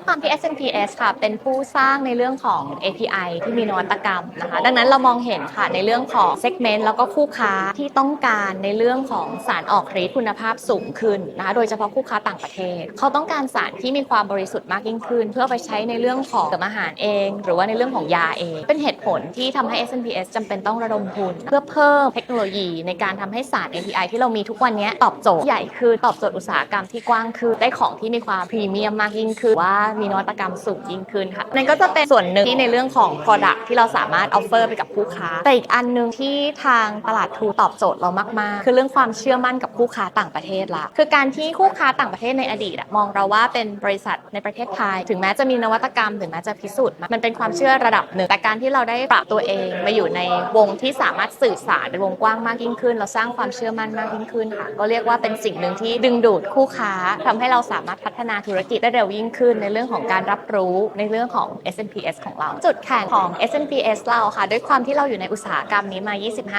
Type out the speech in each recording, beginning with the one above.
ด้วยความที่ SNPS ค่ะ เป็นผู้สร้างในเรื่องของ API ที่มีนวัตกรรมนะคะ ดังนั้นเรามองเห็นค่ะในเรื่องของ segment แล้วก็คู่ค้าที่ต้องการในเรื่องของสารออกฤทธิ์คุณภาพสูงขึ้นนะคะ โดยเฉพาะคู่ค้าต่างประเทศ เขาต้องการสารที่มีความบริสุทธิ์มากยิ่งขึ้น เพื่อไปใช้ในเรื่องของเสริมอาหารเอง หรือว่าในเรื่องของยาเอง เป็นเหตุผลที่ทำให้ SNPS จำเป็นต้องระดมทุน เพื่อเพิ่มเทคโนโลยีในการทำให้สาร API ที่เรามีทุกวันนี้ตอบโจทย์ใหญ่ขึ้นตอบโจทย์อุตสาหกรรมที่กว้างขึ้นได้ของที่มีความพรีเมียมมากยิ่งขึ้นว่ามีนวัตกรรมสูงยิ่งขึ้นค่ะนั่นก็จะเป็นส่วนหนึ่งที่ในเรื่องของ Product ที่เราสามารถ offer ไปกับคู่ค้า แต่อีกอันหนึ่งที่ทางตลาดทูตอบโจทย์เรามาก ๆ คือเรื่องความเชื่อมั่นกับคู่ค้าต่างประเทศละคือการที่คู่ค้าต่างประเทศในอดีตมองเราว่าเป็นบริษัทในประเทศไทย ถึงแม้จะมีนวัตกรรม ถึงแม้จะพิสูจน์มันเป็นความเชื่อระดับหนึ่ง แต่การที่เราได้ปรับตัวเองมาอยู่ในวงที่สามารถสื่อสารเป็นวงกว้างมากยิ่งขึ้น เราสร้างความเชื่อมั่นมากยิ่งขึ้นค่ะ ก็เรียกว่าเป็นสิ่งหนึ่งที่ดึงดูดคู่ค้าทำให้เราสามารถพัฒนาธุรกิจได้เร็วยิ่งขึ้นในเรื่องของการรับรู้ในเรื่องของ S&PS ของเรา จุดแข็งของ S&PS เราค่ะ ด้วยความที่เราอยู่ในอุตสาหกรรมนี้มา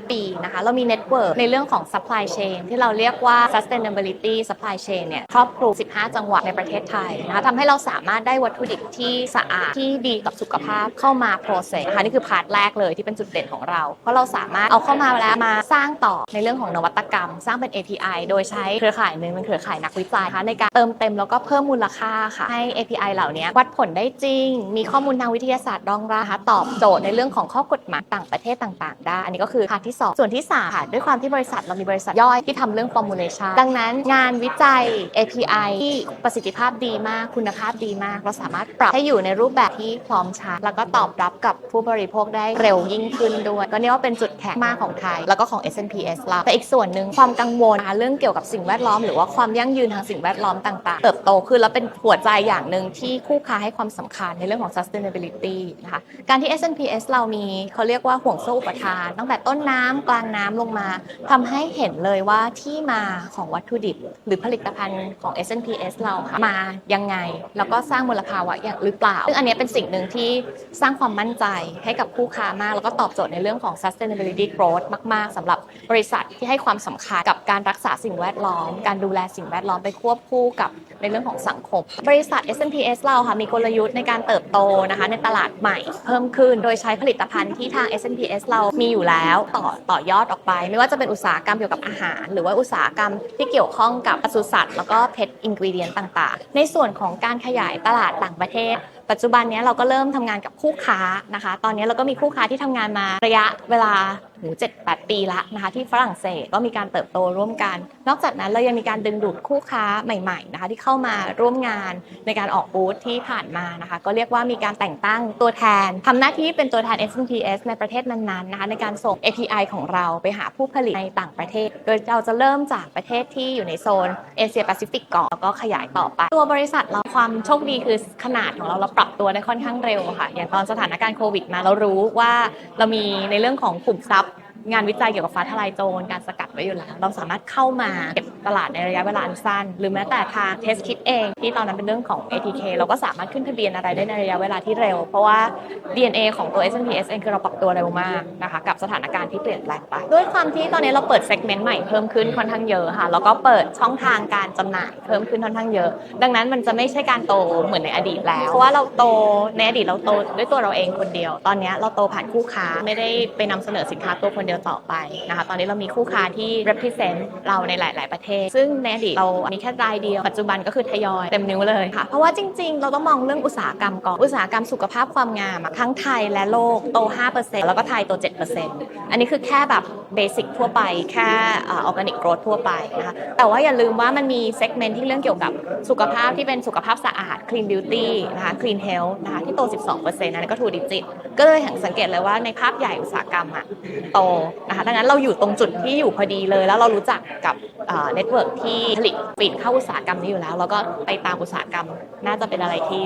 25 ปีนะคะ เรามีเน็ตเวิร์กในเรื่องของ supply chain ที่เราเรียกว่า sustainability supply chain เนี่ยครอบคลุม 15 จังหวัดในประเทศไทยนะคะทำให้เราสามารถได้วัตถุดิบที่สะอาดที่ดีกับสุขภาพเข้ามา process นะคะนี่คือพาร์ทแรกเลยที่เป็นจุดเด่นของเรา เพราะเราสามารถเอาเข้ามาแล้วมาสร้างต่อในเรื่องของนวัตกรรม สร้างเป็น API โดยใช้เครือข่ายหนึ่งเป็นเครือข่ายนักวิจัยนะคะในการเติมเต็มแล้วก็เพิ่มมูลค่าค่ะให้ API เหล่านี้วัดผลได้จริง มีข้อมูลทางวิทยาศาสตร์รองรับตอบโจทย์ในเรื่องของข้อกฎหมายต่างประเทศต่างๆ ได้ อันนี้ก็คือพาร์ทที่ 2 ส่วนที่3ค่ะด้วยความที่บริษัทเรามีบริษัทย่อยที่ทำเรื่อง formulation ดังนั้นงานวิจัย API ที่ประสิทธิภาพดีมาก คุณภาพดีมาก เราสามารถปรับให้อยู่ในรูปแบบที่พร้อมใช้แล้วก็ตอบรับกับผู้บริโภคได้เร็วยิ่งขึ้นด้วยก็เนี่ยว่าเป็นจุดแข็งมากของไทย แล้วก็ของ S&PS เราแต่อีกส่วนหนึ่งความกังวลเรื่องเกี่ยวกับสิ่งแวดล้อม หรือว่าความยั่งยืนทางสิ่งแวดล้อมต่าง ๆ เติบโตขึ้นแล้วเป็นหัวใจอย่างหนึ่งที่คู่ค้าให้ความสำคัญในเรื่องของ sustainability นะคะ การที่ S&PS เรามีเขาเรียกว่าห่วงโซ่อุปทาน ตั้งแต่ต้นน้ำกลางน้ำลงมาทำให้เห็นเลยว่าที่มาของวัตถุดิบ หรือผลิตภัณฑ์ของ S&PS เราค่ะมายังไง แล้วก็สร้างมลภาวะอย่างหรือเปล่า ซึ่งอันนี้เป็นสิ่งหนึ่งที่สร้างความมั่นใจให้กับผู้ค้ามาก แล้วก็ตอบโจทย์ในเรื่องของ sustainability growth มาก ๆสำหรับบริษัทที่ให้ความสำคัญกับการรักษาสิ่งแวดล้อม การดูแลสิ่งแวดล้อมไปควบคู่กับในเรื่องของสังคม บริษัท S&PS เราค่ะมีกลยุทธ์ในการเติบโตนะคะในตลาดใหม่เพิ่มขึ้น โดยใช้ผลิตภัณฑ์ที่ทาง S&PS เรามีอยู่แล้วต่อต่อยอดออกไป ไม่ว่าจะเป็นอุตสาหกรรมเกี่ยวกับอาหาร หรือว่าอุตสาหกรรมที่เกี่ยวข้องกับปศุสัตว์แล้วก็เพชอินกิเดียนต่างๆ ในส่วนของการขยายตลาดต่างประเทศ ปัจจุบันนี้เราก็เริ่มทำงานกับคู่ค้านะคะ ตอนนี้เราก็มีคู่ค้าที่ทำงานมาระยะเวลา ถึง7-8 ปีละนะคะที่ฝรั่งเศสก็มีการเติบโตร่วมกัน นอกจากนั้นเรายังมีการดึงดูดคู่ค้าใหม่ๆนะคะที่เข้ามาร่วมงานในการออกบูธที่ผ่านมานะคะก็เรียกว่ามีการแต่งตั้งตัวแทนทำหน้าที่เป็นตัวแทน S&PS ในประเทศนั้นๆนะคะในการส่ง API ของเราไปหาผู้ผลิตในต่างประเทศ โดยเราจะเริ่มจากประเทศที่อยู่ในโซนเอเชียแปซิฟิกก่อนแล้วก็ขยายต่อไป ตัวบริษัทเราความโชคดีคือขนาดของเราเราปรับตัวได้ค่อนข้างเร็วค่ะ อย่างตอนสถานการณ์โควิดมาเรารู้ว่าเรามีในเรื่องของกลุ่มทรัพย์ งานวิจัยเกี่ยวกับฟ้าทลายโจรการสกัด ไว้อยู่แล้ว เราสามารถเข้ามาเก็บตลาดในระยะเวลาอันสั้น หรือแม้แต่ทางเทสคิดเองที่ตอนนั้นเป็นเรื่องของ ATK เราก็สามารถขึ้นทะเบียนอะไรได้ในระยะเวลาที่เร็ว เพราะว่า DNA ของตัว S&PS เองคือเราปรับตัวเร็วมากนะคะกับสถานการณ์ที่เปลี่ยนแปลงไป ด้วยความที่ตอนนี้เราเปิดเซกเมนต์ใหม่เพิ่มขึ้นค่อนข้างเยอะค่ะแล้วก็เปิดช่องทางการจำหน่ายเพิ่มขึ้นค่อนข้างเยอะ ดังนั้นมันจะไม่ใช่การโตเหมือนในอดีตแล้ว เพราะว่าเราโตในอดีตเราโตด้วยตัวเราเองคนเดียว ตอนนี้เราโตผ่านคู่ค้าไม่ได้ไปนำเสนอสินค้าตัวคนเดียวต่อไปนะคะตอนนี้เรามีคู่ค้าที่ represent เราในหลาย ๆ ประเทศ ซึ่งในอดีตเรามีแค่รายเดียว ปัจจุบันก็คือทยอยเต็มนิ้วเลยค่ะ เพราะว่าจริง ๆ เราต้องมองเรื่องอุตสาหกรรมก่อน อุตสาหกรรมสุขภาพความงามทั้งไทยและโลกโต 5%แล้วก็ไทยโต 7%อันนี้คือแค่แบบเบสิกทั่วไป แค่ออร์แกนิกโกรธทั่วไปนะคะ แต่ว่าอย่าลืมว่ามันมีเซกเมนต์ที่เรื่องเกี่ยวกับสุขภาพที่เป็นสุขภาพสะอาด clean beauty นะคะ clean health นะคะที่โต 12%นั่นก็ทูดิจิต ก็เลยเห็นสังเกตเลยว่าในภาพใหญ่อุตสาหกรรมอะโตนะคะ ดังนั้นเราอยู่ตรงจุดที่อยู่พอดีเลย แล้วเรารู้จักกับเน็ตเวิร์กที่ผลิตปิดเข้าอุตสาหกรรมนี้อยู่แล้ว แล้วก็ไปตามอุตสาหกรรมน่าจะเป็นอะไรที่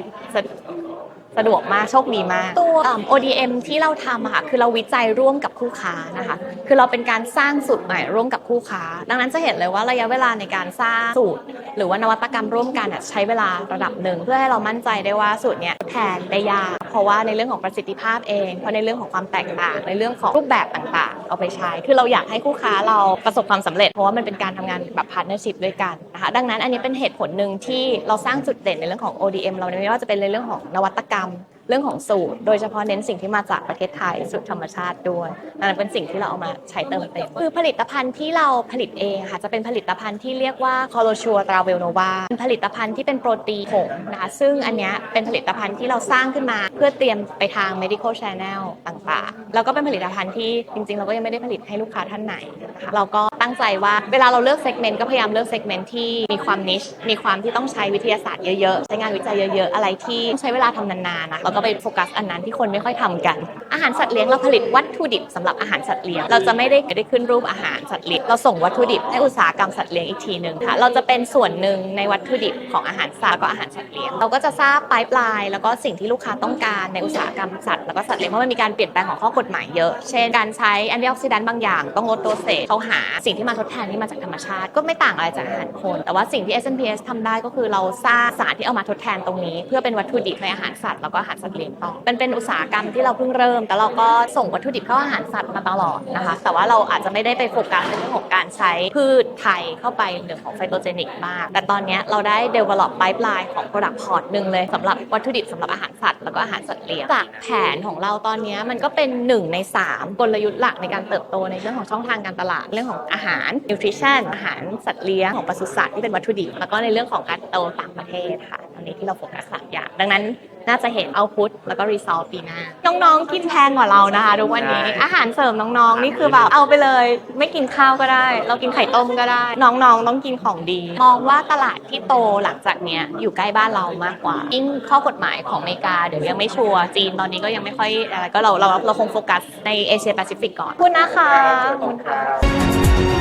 สะสะดวกมากโชคดีมากตัวเอิ่ม ODM ที่เราทำอะค่ะคือเราวิจัยร่วมกับคู่ค้านะคะ คือเราเป็นการสร้างสูตรใหม่ร่วมกับคู่ค้า ดังนั้นจะเห็นเลยว่าระยะเวลาในการสร้างสูตร หรือว่านวัตกรรมร่วมกันอะใช้เวลาระดับหนึ่ง เพื่อให้เรามั่นใจได้ว่าสูตรเนี้ยแทนได้ยากเพราะว่าในเรื่องของประสิทธิภาพเองเพราะในเรื่องของความแตกต่าง ในเรื่องของรูปแบบต่างๆ เอาไปใช้ คือเราอยากให้คู่ค้าเราประสบความสำเร็จ เพราะว่ามันเป็นการทำงานแบบพาร์ทเนอร์ชิพด้วยกันนะคะดังนั้นอันนี้เป็นเหตุผลหนึ่งที่เราสร้างจุดเด่นในเรื่องของ ODM เราไม่ว่าจะเป็นในเรื่องของนวัตกรรมเรื่องของสูตร โดยเฉพาะเน้นสิ่งที่มาจากประเทศไทยสูตรธรรมชาติด้วยนั่นเป็นสิ่งที่เราเอามาใช้เติมเต็มคือผลิตภัณฑ์ที่เราผลิตเองค่ะจะเป็นผลิตภัณฑ์ที่เรียกว่าคอโลชัวตราเวลโนวาเป็นผลิตภัณฑ์ที่เป็นโปรตีนผงนะคะซึ่งอันนี้เป็นผลิตภัณฑ์ที่เราสร้างขึ้นมา เพื่อเตรียมไปทาง medical channel ต่างๆ แล้วก็เป็นผลิตภัณฑ์ที่จริงๆ เราก็ยังไม่ได้ผลิตให้ลูกค้าท่านไหนนะคะเราก็ ตั้งใจว่าเวลาเราเลือกเซกเมนต์ก็พยายามเลือกเซกเมนต์ที่มีความนิช มีความที่ต้องใช้วิทยาศาสตร์เยอะๆ ใช้งานวิจัยเยอะๆ อะไรที่ใช้เวลาทำนานๆนะเราก็ไปโฟกัสอันนั้นที่คนไม่ค่อยทำกัน อาหารสัตว์เลี้ยงเราผลิตวัตถุดิบสำหรับอาหารสัตว์เลี้ยง เราจะไม่ได้ไได้ขึ้นรูปอาหารสัตว์เลี้ยง เราส่งวัตถุดิบให้อุตสาหกรรมสัตว์เลี้ยงอีกทีหนึ่งค่ะ เราจะเป็นส่วนหนึ่งในวัตถุดิบของอาหารสัตว์ก็อาหารสัตว์เลี้ยง เราก็จะทราบปลายปลายแล้วก็สิ่งที่ลูกค้าต้องการในอุตสาหกรรมสัตว์แล้วก็สัตว์เลี้ยงเพราะมันมีการเปลี่ยนแปลงของข้อกฎหมายเยอะ เช่น การใช้แอนตี้ออกซิแดนต์บางอย่างต้องลดโดสเซจเขาหาสิ่งที่มาทดแทนที่มาจากธรรมชาติ ก็ไม่ต่างอะไรจากอาหารคน แต่ว่าสิ่งที่ S&PS ทำได้ก็คือเราสร้างสารที่เอามาทดแทนตรงนี้ เพื่อเป็นวัตถุดิบในอาหารสัตว์แล้วก็อาหารสัตว์เลี้ยงต่อเป็นเป็นอุตสาหกรรมที่เราเพิ่งเริ่ม แต่เราก็ส่งวัตถุดิบเข้าอาหารสัตว์มาตลอดนะคะ แต่ว่าเราอาจจะไม่ได้ไปโฟกัสในเรื่องของการใช้พืชไทยเข้าไปในเรื่องของไฟโตเจนิกมาก แต่ตอนนี้เราได้ develop pipeline ของ product port หนึ่งเลยสำหรับวัตถุดิบสำหรับอาหารสัตว์แล้วก็อาหารสัตว์เลี้ยงจากแผนของเราตอนนี้มันก็เป็นหนึ่งในสามกลยุทธ์หลักในการเติบโตในเรื่องของช่องทางการตลาดเรื่องของอาหาร nutrition อาหารสัตว์เลี้ยงของปศุสัตว์ที่เป็นวัตถุดิบแล้วก็ในเรื่องของการโตต่างประเทศค่ะตอนนี้ที่เราโฟกัสสามอย่าง ดังนั้นน่าจะเห็นเอาพุทแล้วก็รีซอลปีหน้า น้องๆกินแพงกว่าเรานะคะทุกวันนี้ อาหารเสริมน้องๆ นี่คือแบบเอาไปเลย ไม่กินข้าวก็ได้ เรากินไข่ต้มก็ได้ น้องๆ ต้องกินของดี มองว่าตลาดที่โตหลังจากเนี้ยอยู่ใกล้บ้านเรามากกว่ายิ่งข้อกฎหมายของอเมริกาเดี๋ยวยังไม่ชัวร์จีนตอนนี้ก็ยังไม่ค่อยอะไรก็เราเราเราคงโฟกัสในเอเชียแปซิฟิกก่อนขอบคุณนะคะขอบคุณค่ะ